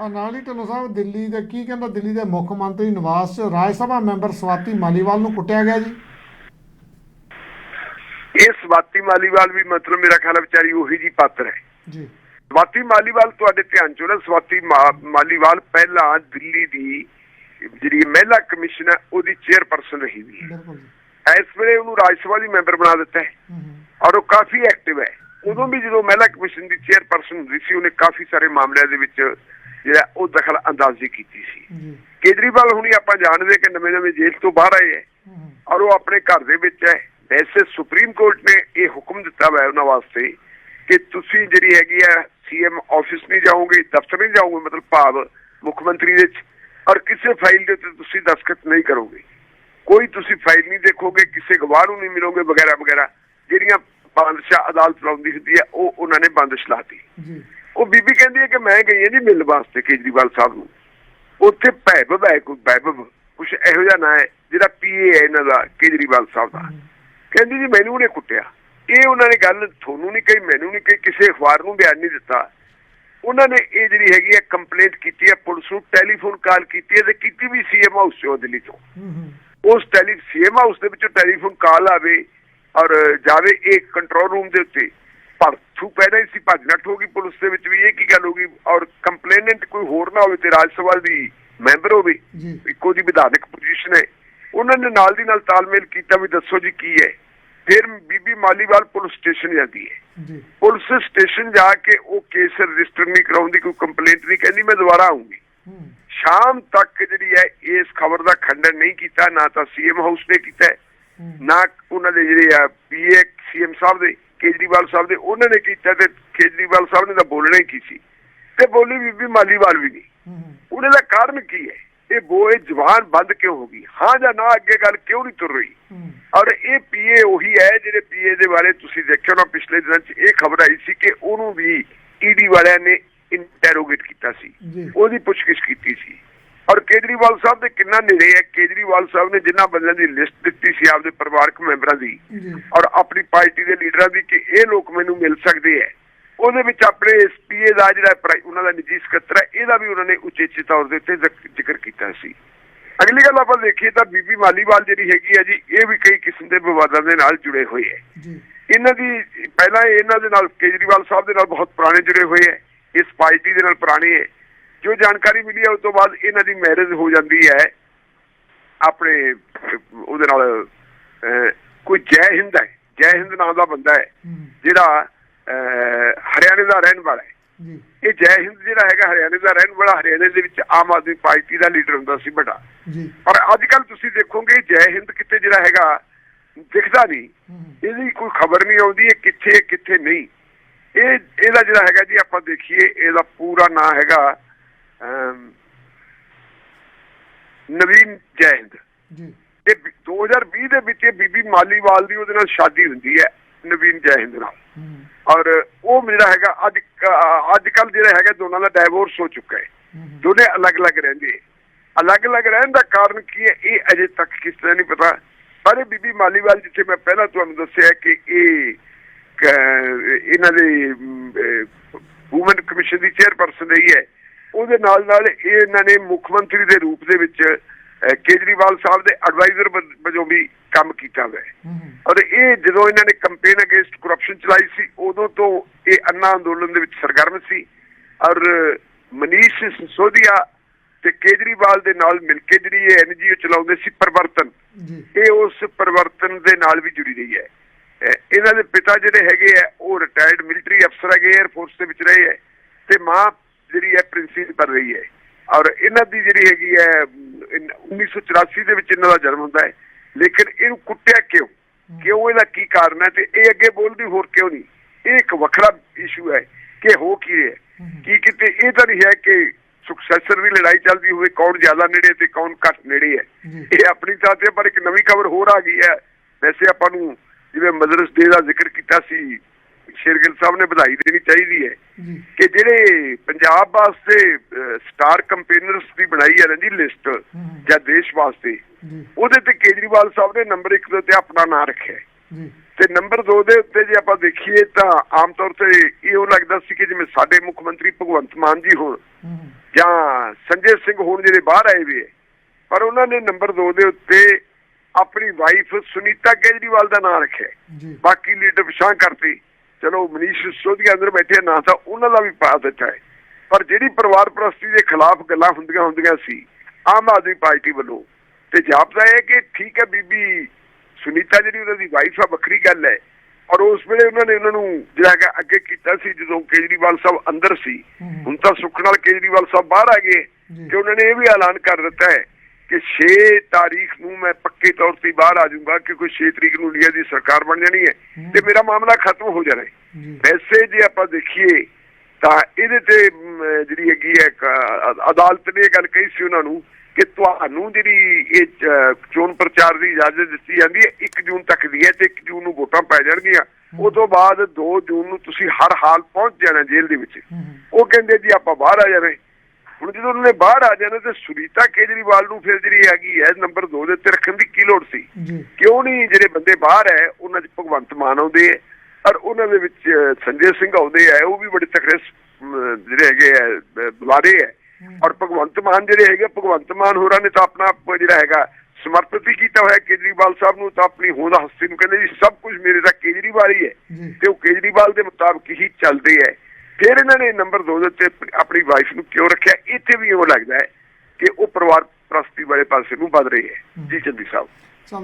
ਆ ਨਾਲ ਹੀ ਢਿੱਲੋਂ ਸਾਹਿਬ ਦਿੱਲੀ ਦੇ ਕੀ ਕਹਿੰਦਾ ਦਿੱਲੀ ਦੇ ਮੁੱਖ ਮੰਤਰੀ ਨਿਵਾਸ 'ਚ ਰਾਜ ਸਭਾ ਮੈਂਬਰ ਸਵਾਤੀ ਮਾਲੀਵਾਲ ਨੂੰ ਕੁੱਟਿਆ ਗਿਆ ਜੀ। ਇਹ ਸਵਾਤੀ ਮਾਲੀਵਾਲ ਵੀ ਮਤਲਬ ਮੇਰਾ ਖਿਆਲ ਵਿਚਾਰੀ ਉਹੀ ਜੀ ਪਾਤਰ ਹੈ। ਜੀ। ਸਵਾਤੀ ਮਾਲੀਵਾਲ ਤੁਹਾਡੇ ਧਿਆਨ ਚੋਂ ਨਾ ਸਵਾਤੀ ਮਾਲੀਵਾਲ ਪਹਿਲਾਂ ਦਿੱਲੀ ਦੀ ਜਿਹੜੀ ਮਹਿਲਾ ਕਮਿਸ਼ਨ ਹੈ ਉਹਦੀ ਚੇਅਰਪਰਸਨ ਰਹੀ ਵੀ ਹੈ। ਬਿਲਕੁਲ ਜੀ। ਇਸ ਵੇਲੇ ਉਹਨੂੰ ਰਾਜ ਸਭਾ ਦੀ ਮੈਂਬਰ ਬਣਾ ਦਿੱਤਾ ਹੂੰ। ਔਰ ਉਹ ਕਾਫੀ ਐਕਟਿਵ ਹੈ। ਉਦੋਂ ਵੀ ਜਦੋਂ ਮਹਿਲਾ ਕਮਿਸ਼ਨ ਦੀ ਚੇਅਰਪਰਸਨ ਹੁੰਦੀ ਸੀ ਉਹਨੇ ਕਾਫੀ ਸਾਰੇ ਮਾਮਲਿਆਂ ਦੇ ਵਿੱਚ ਜਿਹੜਾ ਉਹ ਦਖਲ ਅੰਦਾਜ਼ੀ ਕੀਤੀ ਸੀ। ਕੇਜਰੀਵਾਲ ਹੁਣੀ ਆਪਾਂ ਜਾਣਦੇ ਕਿ ਨਵੇਂ ਨਵੇਂ ਜੇਲ੍ਹ ਤੋਂ ਬਾਹਰ ਆਏ ਹੈ ਔਰ ਉਹ ਆਪਣੇ ਘਰ ਦੇ ਵਿੱਚ ਹੈ। ਵੈਸੇ ਸੁਪਰੀਮ ਕੋਰਟ ਨੇ ਇਹ ਹੁਕਮ ਦਿੱਤਾ ਹੋਇਆ ਉਹਨਾਂ ਵਾਸਤੇ ਕਿ ਤੁਸੀਂ ਜਿਹੜੀ ਹੈਗੀ ਹੈ ਸੀਐਮ ਆਫਿਸ ਨਹੀਂ ਜਾਓਗੇ ਦਫ਼ਤਰ ਨਹੀਂ ਜਾਓਗੇ ਮਤਲਬ ਭਾਵ ਮੁੱਖ ਮੰਤਰੀ ਦੇ ਵਿੱਚ ਔਰ ਕਿਸੇ ਫਾਈਲ ਦੇ ਉੱਤੇ ਤੁਸੀਂ ਦਸਖਤ ਨਹੀਂ ਕਰੋਗੇ। ਕੋਈ ਤੁਸੀਂ ਫਾਈਲ ਨਹੀਂ ਦੇਖੋਗੇ ਕਿਸੇ ਗਵਾਹ ਨੂੰ ਨਹੀਂ ਮਿਲੋਗੇ ਵਗੈਰਾ ਵਗੈਰਾ ਜਿਹੜੀਆਂ ਬਾਦਸ਼ਾਹ ਅਦਾਲਤ ਲਾਉਂਦੀ ਹੁੰਦੀ ਹੈ ਉਹ ਉਹਨਾਂ ਨੇ ਬੰਦਸ਼ ਲਾਤੀ ਜੀ। ਉਹ ਬੀਬੀ ਕਹਿੰਦੀ ਹੈ ਕਿ ਮੈਂ ਗਈ ਹਾਂ ਜੀ ਮਿਲ ਵਾਸਤੇ ਕੇਜਰੀਵਾਲ ਸਾਹਿਬ ਨੂੰ। ਉੱਥੇ ਭੈਬਵ ਹੈ ਕੋਈ ਭੈਬਵ ਕੁਛ ਇਹੋ ਜਿਹਾ ਨਾਂ ਹੈ ਜਿਹੜਾ ਪੀਏ ਹੈ ਇਹਨਾਂ ਦਾ ਕੇਜਰੀਵਾਲ ਸਾਹਿਬ ਦਾ। ਕਹਿੰਦੀ ਜੀ ਮੈਨੂੰ ਨੇ ਕੁੱਟਿਆ। ਇਹ ਉਹਨਾਂ ਨੇ ਗੱਲ ਤੁਹਾਨੂੰ ਨਹੀਂ ਕਹੀ ਮੈਨੂੰ ਨਹੀਂ ਕਹੀ ਕਿਸੇ ਅਖਬਾਰ ਨੂੰ ਬਿਆਨ ਨਹੀਂ ਦਿੱਤਾ। ਉਹਨਾਂ ਨੇ ਇਹ ਜਿਹੜੀ ਹੈਗੀ ਹੈ ਕੰਪਲੇਂਟ ਕੀਤੀ ਹੈ ਪੁਲਿਸ ਨੂੰ ਟੈਲੀਫੋਨ ਕਾਲ ਕੀਤੀ ਹੈ ਤੇ ਕੀਤੀ ਵੀ ਸੀਐਮ ਹਾਊਸ ਚੋਂ ਦਿੱਲੀ ਤੋਂ। ਉਸ ਟੈਲੀ ਸੀਐਮ ਹਾਊਸ ਦੇ ਵਿੱਚੋਂ ਟੈਲੀਫੋਨ ਕਾਲ ਆਵੇ ਔਰ ਜਾਵੇ ਇੱਕ ਕੰਟਰੋਲ ਰੂਮ ਦੇ ਉੱਤੇ। ਭੜਥੂ ਪੈਦਾ ਹੀ ਸੀ ਭੱਜ ਨੱਠ ਹੋ ਗਈ ਪੁਲਿਸ ਦੇ ਵਿੱਚ ਵੀ। ਇਹ ਕੀ ਗੱਲ ਹੋ ਗਈ? ਔਰ ਕੰਪਲੇਨੈਂਟ ਕੋਈ ਹੋਰ ਨਾ ਹੋਵੇ ਤੇ ਰਾਜ ਸਭਾ ਦੀ ਮੈਂਬਰ ਹੋਵੇ ਇੱਕੋ ਦੀ ਵਿਧਾਨਕ ਪੋਜੀਸ਼ਨ ਹੈ। ਉਹਨਾਂ ਨੇ ਨਾਲ ਦੀ ਨਾਲ ਤਾਲਮੇਲ ਕੀਤਾ ਵੀ ਦੱਸੋ ਜੀ ਕੀ ਹੈ। ਫਿਰ ਬੀਬੀ ਮਾਲੀਵਾਲ ਪੁਲਿਸ ਸਟੇਸ਼ਨ ਜਾਂਦੀ ਹੈ। ਜੀ। ਪੁਲਿਸ ਸਟੇਸ਼ਨ ਜਾ ਕੇ ਉਹ ਕੇਸ ਰਜਿਸਟਰ ਨਹੀਂ ਕਰਾਉਂਦੀ ਕੋਈ ਕੰਪਲੇਂਟ ਨਹੀਂ ਕਹਿੰਦੀ ਮੈਂ ਦੁਬਾਰਾ ਆਉਂਗੀ ਸ਼ਾਮ ਤੱਕ ਜਿਹੜੀ ਹੈ ਇਸ ਖਬਰ ਦਾ ਖੰਡਨ ਨਹੀਂ ਕੀਤਾ ਨਾ ਤਾਂ ਸੀਐਮ ਹਾਊਸ ਨੇ ਕੀਤਾ ਨਾ ਉਹਨਾਂ ਦੇ ਜਿਹੜੇ ਆ ਪੀਏ ਸੀਐਮ ਸਾਹਿਬ ਦੇ। ਕੇਜਰੀਵਾਲ ਸਾਹਿਬ ਦੇ ਉਹਨਾਂ ਨੇ ਕੀਤਾ ਤੇ ਕੇਜਰੀਵਾਲ ਸਾਹਿਬ ਨੇ ਤਾਂ ਬੋਲਣਾ ਹੀ ਕੀ ਸੀ? ਤੇ ਬੋਲੀ ਬੀਬੀ ਮਾਲੀਵਾਲ ਵੀ ਨਹੀਂ। ਉਹਦੇ ਦਾ ਕਾਰਨ ਕੀ ਹੈ? ਇਹ ਬੋਏ ਜ਼ਬਾਨ ਬੰਦ ਕਿਉਂ ਹੋ ਗਈ? ਹਾਂ ਜਾਂ ਨਾ ਅੱਗੇ ਗੱਲ ਕਿਉਂ ਨਹੀਂ ਤੁਰ ਰਹੀ? ਔਰ ਇਹ ਪੀਏ ਉਹੀ ਹੈ ਜਿਹੜੇ ਪੀਏ ਦੇ ਬਾਰੇ ਤੁਸੀਂ ਦੇਖਿਓ ਨਾ ਪਿਛਲੇ ਦਿਨਾਂ 'ਚ ਇਹ ਖਬਰ ਆਈ ਸੀ ਕਿ ਉਹਨੂੰ ਵੀ ਈਡੀ ਵਾਲਿਆਂ ਨੇ ਇੰਟਰੋਗੇਟ ਕੀਤਾ ਸੀ। ਉਹਦੀ ਪੁੱਛਗਿੱਛ ਕੀਤੀ ਸੀ। ਔਰ ਕੇਜਰੀਵਾਲ ਸਾਹਿਬ ਦੇ ਕਿੰਨਾ ਨੇੜੇ ਹੈ? ਕੇਜਰੀਵਾਲ ਸਾਹਿਬ ਨੇ ਜਿਨ੍ਹਾਂ ਬੰਦਿਆਂ ਦੀ ਲਿਸਟ ਦਿੱਤੀ ਸੀ ਆਪਦੇ ਪਰਿਵਾਰਕ ਮੈਂਬਰਾਂ ਦੀ ਔਰ ਆਪਣੀ ਪਾਰਟੀ ਦੇ ਲੀਡਰਾਂ ਦੀ ਕਿ ਇਹ ਲੋਕ ਮੈਨੂੰ ਮਿਲ ਸਕਦੇ ਹੈ। ਉਹਦੇ ਵਿੱਚ ਆਪਣੇ ਐਸਪੀਏ ਦਾ ਜਿਹੜਾ ਉਹਨਾਂ ਦਾ ਨਿੱਜੀ ਸਕੱਤਰ ਹੈ ਇਹਦਾ ਵੀ ਉਹਨਾਂ ਨੇ ਉਚੇਚੇ ਤੌਰ ਦੇ ਉੱਤੇ ਜ਼ਿਕ- ਜ਼ਿਕਰ ਕੀਤਾ ਸੀ। ਅਗਲੀ ਗੱਲ ਆਪਾਂ ਦੇਖੀਏ ਤਾਂ ਬੀਬੀ ਮਾਲੀਵਾਲ ਜਿਹੜੀ ਹੈਗੀ ਹੈ ਜੀ ਇਹ ਵੀ ਕਈ ਕਿਸਮ ਦੇ ਵਿਵਾਦਾਂ ਦੇ ਨਾਲ ਜੁੜੇ ਹੋਏ ਹੈ। ਇਹਨਾਂ ਦੀ ਪਹਿਲਾਂ ਇਹ ਇਹਨਾਂ ਦੇ ਨਾਲ ਕੇਜਰੀਵਾਲ ਸਾਹਿਬ ਦੇ ਨਾਲ ਬਹੁਤ ਪੁਰਾਣੇ ਜੁੜੇ ਹੋਏ ਹੈ। ਇਸ ਪਾਰਟੀ ਦੇ ਨਾਲ ਪੁਰਾਣੇ ਹੈ। ਜੋ ਜਾਣਕਾਰੀ ਮਿਲੀ ਹੈ ਉਸ ਤੋਂ ਬਾਅਦ ਇਹਨਾਂ ਦੀ ਮੈਰਿਜ ਹੋ ਜਾਂਦੀ ਹੈ। ਆਪਣੇ ਉਹਦੇ ਨਾਲ ਕੋਈ ਜੈ ਹਿੰਦ ਹੈ। ਜੈ ਹਿੰਦ ਨਾਮ ਦਾ ਬੰਦਾ ਹੈ ਜਿਹੜਾ ਹਰਿਆਣੇ ਦਾ ਰਹਿਣ ਵਾਲਾ ਹੈ। ਜੀ। ਇਹ ਜੈ ਹਿੰਦ ਜਿਹੜਾ ਹੈਗਾ ਹਰਿਆਣੇ ਦਾ ਰਹਿਣ ਵਾਲਾ ਹਰਿਆਣੇ ਦੇ ਵਿੱਚ ਆਮ ਆਦਮੀ ਪਾਰਟੀ ਦਾ ਲੀਡਰ ਹੁੰਦਾ ਸੀ ਜੀ। ਪਰ ਅੱਜ ਕੱਲ ਤੁਸੀਂ ਦੇਖੋਗੇ ਜੈ ਹਿੰਦ ਕਿਤੇ ਜਿਹੜਾ ਹੈਗਾ ਦਿਖਦਾ ਨਹੀਂ। ਇਹਦੀ ਕੋਈ ਖਬਰ ਨਹੀਂ ਆਉਂਦੀ ਇਹ ਕਿੱਥੇ ਕਿੱਥੇ ਨਹੀਂ। ਇਹ ਇਹਦਾ ਜਿਹੜਾ ਹੈਗਾ ਜੀ ਆਪਾਂ ਦੇਖੀਏ ਇਹਦਾ ਪੂਰਾ ਨਾਂ ਹੈਗਾ ਨਵੀਨ ਜੈਹਿੰਦ ਜੀ। ਇਹ ਵੀ- 2020 ਦੇ ਵਿੱਚ ਇਹ ਬੀਬੀ ਮਾਲੀਵਾਲ ਦੀ ਉਹਦੇ ਨਾਲ ਸ਼ਾਦੀ ਹੁੰਦੀ ਹੈ ਨਵੀਨ ਜੈਹਿੰਦ ਨਾਲ। ਔਰ ਉਹ ਜਿਹੜਾ ਹੈਗਾ ਅੱਜ ਅੱਜ ਕੱਲ ਜਿਹੜਾ ਹੈਗਾ ਦੋਨਾਂ ਦਾ ਡਾਈਵੋਰਸ ਹੋ ਚੁੱਕਾ ਹੈ। ਦੋਨੇ ਅਲੱਗ-ਅਲੱਗ ਰਹਿੰਦੇ ਅਲੱਗ-ਅਲੱਗ ਰਹਿਣ ਦਾ ਕਾਰਨ ਕੀ ਹੈ ਇਹ ਅਜੇ ਤੱਕ ਕਿਸ ਤਰ੍ਹਾਂ ਨਹੀਂ ਪਤਾ। ਪਰ ਇਹ ਬੀਬੀ ਮਾਲੀਵਾਲ ਜਿੱਥੇ ਮੈਂ ਪਹਿਲਾਂ ਤੁਹਾਨੂੰ ਦੱਸਿਆ ਕਿ ਇਹ ਇਹਨਾਂ ਦੇ ਵੂਮਨ ਕਮਿਸ਼ਨ ਦੀ ਚੇਅਰਪਰਸਨ ਰਹੀ ਹੈ ਉਹਦੇ ਨਾਲ ਨਾਲ ਇਹ ਇਹਨਾਂ ਨੇ ਮੁੱਖ ਮੰਤਰੀ ਦੇ ਰੂਪ ਦੇ ਵਿੱਚ ਕੇਜਰੀਵਾਲ ਸਾਹਿਬ ਦੇ ਐਡਵਾਈਜ਼ਰ ਵਜੋਂ ਵੀ ਕੰਮ ਕੀਤਾ ਹੈ। ਔਰ ਇਹ ਜਦੋਂ ਇਹਨਾਂ ਨੇ ਕੰਪੇਨ ਅਗੇਂਸਟ ਕਰਪਸ਼ਨ ਚਲਾਈ ਸੀ ਉਦੋਂ ਤੋਂ ਇਹ ਅੰਨਾ ਅੰਦੋਲਨ ਦੇ ਵਿੱਚ ਸਰਗਰਮ ਸੀ। ਔਰ ਮਨੀਸ਼ ਸਿਸੋਦੀਆ ਤੇ ਕੇਜਰੀਵਾਲ ਦੇ ਨਾਲ ਮਿਲ ਕੇ ਜਿਹੜੀ ਇਹ ਐਨਜੀਓ ਚਲਾਉਂਦੇ ਸੀ ਪਰਿਵਰਤਨ ਇਹ ਉਸ ਪਰਿਵਰਤਨ ਦੇ ਨਾਲ ਵੀ ਜੁੜੀ ਰਹੀ ਹੈ। ਇਹਨਾਂ ਦੇ ਪਿਤਾ ਜਿਹੜੇ ਹੈਗੇ ਆ ਉਹ ਰਿਟਾਇਰਡ ਮਿਲਟਰੀ ਅਫਸਰ ਹੈਗੇ 에ਅਰ ਫੋਰਸ ਦੇ ਵਿੱਚ ਰਹੇ ਹੈ। ਤੇ ਮਾਂ ਜਿਹੜੀ ਹੈ ਪ੍ਰਿੰਸੀਪਲ ਰਹੀ ਹੈ। ਔਰ ਇਹਨਾਂ ਦੀ ਜਿਹੜੀ ਹੈਗੀ ਹੈ ਅਮ, ਇਨ- 1984 ਦੇ ਵਿੱਚ ਇਹਨਾਂ ਦਾ ਜਨਮ ਹੁੰਦਾ ਹੈ। ਲੇਕਿਨ ਇਹਨੂੰ ਕੁੱਟਿਆ ਕਿਉਂ? ਕਿਉਂ ਇਹਦਾ ਕੀ ਕਾਰਨ ਹੈ? ਤੇ ਇਹ ਅੱਗੇ ਬੋਲਦੀ ਹੋਰ ਕਿਉਂ ਨਹੀਂ? ਇਹ ਇੱਕ ਵੱਖਰਾ ਇਸ਼ੂ ਹੈ ਕਿ ਹੋ ਕੀ ਰਿਹਾ ਹੈ। ਕੀ ਕਿਤੇ ਇਹ ਤਾਂ ਨਹੀਂ ਹੈ ਕਿ ਸੁਕਸੈਸਰ ਦੀ ਲੜਾਈ ਚੱਲਦੀ ਹੋਵੇ ਕੌਣ ਜ਼ਿਆਦਾ ਨੇੜੇ ਤੇ ਕੌਣ ਘੱਟ ਨੇੜੇ ਹੈ। ਇਹ ਆਪਣੀ ਥਾਂ ਤੇ ਪਰ ਇੱਕ ਨਵੀਂ ਖਬਰ ਹੋਰ ਆ ਗਈ ਹੈ। ਵੈਸੇ ਆਪਾਂ ਨੂੰ ਜਿਵੇਂ ਮਦਰਸ ਡੇ ਦਾ ਜ਼ਿਕਰ ਕੀਤਾ ਸੀ ਸ਼ੇਰਗਿਲ ਸਾਹਿਬ ਨੇ ਵਧਾਈ ਦੇਣੀ ਚਾਹੀਦੀ ਹੈ ਕਿ ਜਿਹੜੇ ਪੰਜਾਬ ਵਾਸਤੇ ਸਟਾਰ ਕੰਪੇਨਰਸ ਦੀ ਬਣਾਈ ਹੈ ਨਾ ਜੀ ਲਿਸਟ। ਜਾਂ ਦੇਸ਼ ਵਾਸਤੇ ਉਹਦੇ ਤੇ ਕੇਜਰੀਵਾਲ ਸਾਹਿਬ ਨੇ ਨੰਬਰ 1 ਦੇ ਉੱਤੇ ਆਪਣਾ ਨਾਮ ਰੱਖਿਆ ਤੇ ਨੰਬਰ 2 ਦੇ ਉੱਤੇ ਜੇ ਆਪਾਂ ਦੇਖੀਏ ਤਾਂ ਆਮ ਤੌਰ ਤੇ ਇਹੋ ਲੱਗਦਾ ਸੀ ਕਿ ਜਿਵੇਂ ਸਾਡੇ ਮੁੱਖ ਮੰਤਰੀ ਭਗਵੰਤ ਮਾਨ ਜੀ ਹੋਣ ਜਾਂ ਸੰਜੇ ਸਿੰਘ ਹੋਣ ਜਿਹੜੇ ਬਾਹਰ ਆਏ ਵੀ ਹੈ। ਪਰ ਉਹਨਾਂ ਨੇ ਨੰਬਰ 2 ਦੇ ਉੱਤੇ ਆਪਣੀ ਵਾਈਫ ਸੁਨੀਤਾ ਕੇਜਰੀਵਾਲ ਦਾ ਨਾਮ ਰੱਖਿਆ ਬਾਕੀ ਲੀਡਰ ਪਛਾਣ ਕਰਤੀ। ਚਲੋ ਮਨੀਸ਼ ਸਿਸੋਦੀਆ ਅੰਦਰ ਬੈਠੇ ਨਾ ਤਾਂ ਉਹਨਾਂ ਦਾ ਵੀ ਪਾ ਦਿੱਤਾ ਹੈ ਪਰ ਜਿਹੜੀ ਪਰਿਵਾਰ ਪ੍ਰਸਤੀ ਦੇ ਖਿਲਾਫ ਗੱਲਾਂ ਹੁੰਦੀਆਂ ਹੁੰਦੀਆਂ ਸੀ ਆਮ ਆਦਮੀ ਪਾਰਟੀ ਵੱਲੋਂ ਤੇ ਜਾਪਦਾ ਹੈ ਕਿ ਠੀਕ ਹੈ ਬੀਬੀ ਸੁਨੀਤਾ ਜਿਹੜੀ ਉਹਨਾਂ ਦੀ ਵਾਈਫ ਆ ਵੱਖਰੀ ਗੱਲ ਹੈ ਔਰ ਉਸ ਵੇਲੇ ਉਹਨਾਂ ਨੇ ਉਹਨਾਂ ਨੂੰ ਜਿਹੜਾ ਹੈਗਾ ਅੱਗੇ ਕੀਤਾ ਸੀ ਜਦੋਂ ਕੇਜਰੀਵਾਲ ਸਾਹਿਬ ਅੰਦਰ ਸੀ। ਹੁਣ ਤਾਂ ਸੁੱਖ ਨਾਲ ਕੇਜਰੀਵਾਲ ਸਾਹਿਬ ਬਾਹਰ ਆ ਗਏ। ਕਿ ਉਹਨਾਂ ਨੇ ਇਹ ਵੀ ਐਲਾਨ ਕਰ ਦਿੱਤਾ ਹੈ ਕਿ 6 ਤਾਰੀਖ ਨੂੰ ਮੈਂ ਪੱਕੇ ਤੌਰ ਤੇ ਬਾਹਰ ਆ ਜਾਊਂਗਾ ਕਿ ਕੋਈ 6 ਤਰੀਕ ਨੂੰ ਇੰਡੀਆ ਦੀ ਸਰਕਾਰ ਬਣ ਜਾਣੀ ਹੈ। ਤੇ ਮੇਰਾ ਮਾਮਲਾ ਖਤਮ ਹੋ ਜਾਣਾ ਵੈਸੇ ਜੇ ਆਪਾਂ ਦੇਖੀਏ ਤਾਂ ਇਹਦੇ ਤੇ ਜਿਹੜੀ ਹੈਗੀ ਹੈ ਅਦਾਲਤ ਨੇ ਗੱਲ ਕਹੀ ਸੀ ਉਹਨਾਂ ਨੂੰ ਕਿ ਤੁਹਾਨੂੰ ਜਿਹੜੀ ਇਹ ਚੋਣ ਪ੍ਰਚਾਰ ਦੀ ਇਜਾਜ਼ਤ ਦਿੱਤੀ ਜਾਂਦੀ ਹੈ 1 ਜੂਨ ਤੱਕ ਦੀ ਹੈ ਤੇ 1 ਜੂਨ ਨੂੰ ਵੋਟਾਂ ਪੈ ਜਾਣਗੀਆਂ। ਉਹ ਤੋਂ ਬਾਅਦ 2 ਜੂਨ ਨੂੰ ਤੁਸੀਂ ਹਰ ਹਾਲ ਪਹੁੰਚ ਜਾਣਾ ਜੇਲ੍ਹ ਦੇ ਵਿੱਚ। ਉਹ ਕਹਿੰਦੇ ਜੀ ਆਪਾਂ ਬਾਹਰ ਆ ਜਾਵੇ ਹੁਣ ਜਦੋਂ ਉਹਨਾਂ ਨੇ ਬਾਹਰ ਆ ਜਾਣਾ ਤੇ ਸੁਨੀਤਾ ਕੇਜਰੀਵਾਲ ਨੂੰ ਫਿਰ ਜਿਹੜੀ ਹੈਗੀ ਹੈ ਨੰਬਰ 2 ਦੇ ਉੱਤੇ ਰੱਖਣ ਦੀ ਕੀ ਲੋੜ ਸੀ? ਕਿਉਂ ਨਹੀਂ ਜਿਹੜੇ ਬੰਦੇ ਬਾਹਰ ਹੈ ਉਹਨਾਂ 'ਚ ਭਗਵੰਤ ਮਾਨ ਆਉਂਦੇ ਹੈ ਔਰ ਉਹਨਾਂ ਦੇ ਵਿੱਚ ਸੰਜੇ ਸਿੰਘ ਆਉਂਦੇ ਹੈ ਉਹ ਵੀ ਬੜੇ ਤਕੜੇ ਜਿਹੜੇ ਹੈਗੇ ਬੁਲਾਰੇ ਹੈ। ਔਰ ਭਗਵੰਤ ਮਾਨ ਜਿਹੜੇ ਹੈਗੇ ਭਗਵੰਤ ਮਾਨ ਹੋਰਾਂ ਨੇ ਤਾਂ ਆਪਣਾ ਆਪ ਜਿਹੜਾ ਹੈਗਾ ਸਮਰਪਿਤ ਹੀ ਕੀਤਾ ਹੋਇਆ ਕੇਜਰੀਵਾਲ ਸਾਹਿਬ ਨੂੰ ਤਾਂ ਆਪਣੀ ਹੋਂਦ ਹਸਤੀ ਨੂੰ ਕਹਿੰਦੇ ਜੀ ਸਭ ਕੁਝ ਮੇਰੇ ਤਾਂ ਕੇਜਰੀਵਾਲ ਹੀ ਹੈ। ਤੇ ਉਹ ਕੇਜਰੀਵਾਲ ਦੇ ਮੁਤਾਬਕ ਹੀ ਚੱਲਦੇ ਹੈ। ਫਿਰ ਇਹਨਾਂ ਨੇ ਨੰਬਰ 2 ਦੇ ਉੱਤੇ ਆਪਣੀ ਵਾਈਫ ਨੂੰ ਕਿਉਂ ਰੱਖਿਆ? ਇੱਥੇ ਵੀ ਉਹ ਲੱਗਦਾ ਹੈ ਕਿ ਉਹ ਪਰਿਵਾਰ ਪ੍ਰਸਤੀ ਵਾਲੇ ਪਾਸੇ ਨੂੰ ਵੱਧ ਰਹੀ ਹੈ, ਜੀ ਚੰਦੀ ਸਾਹਿਬ।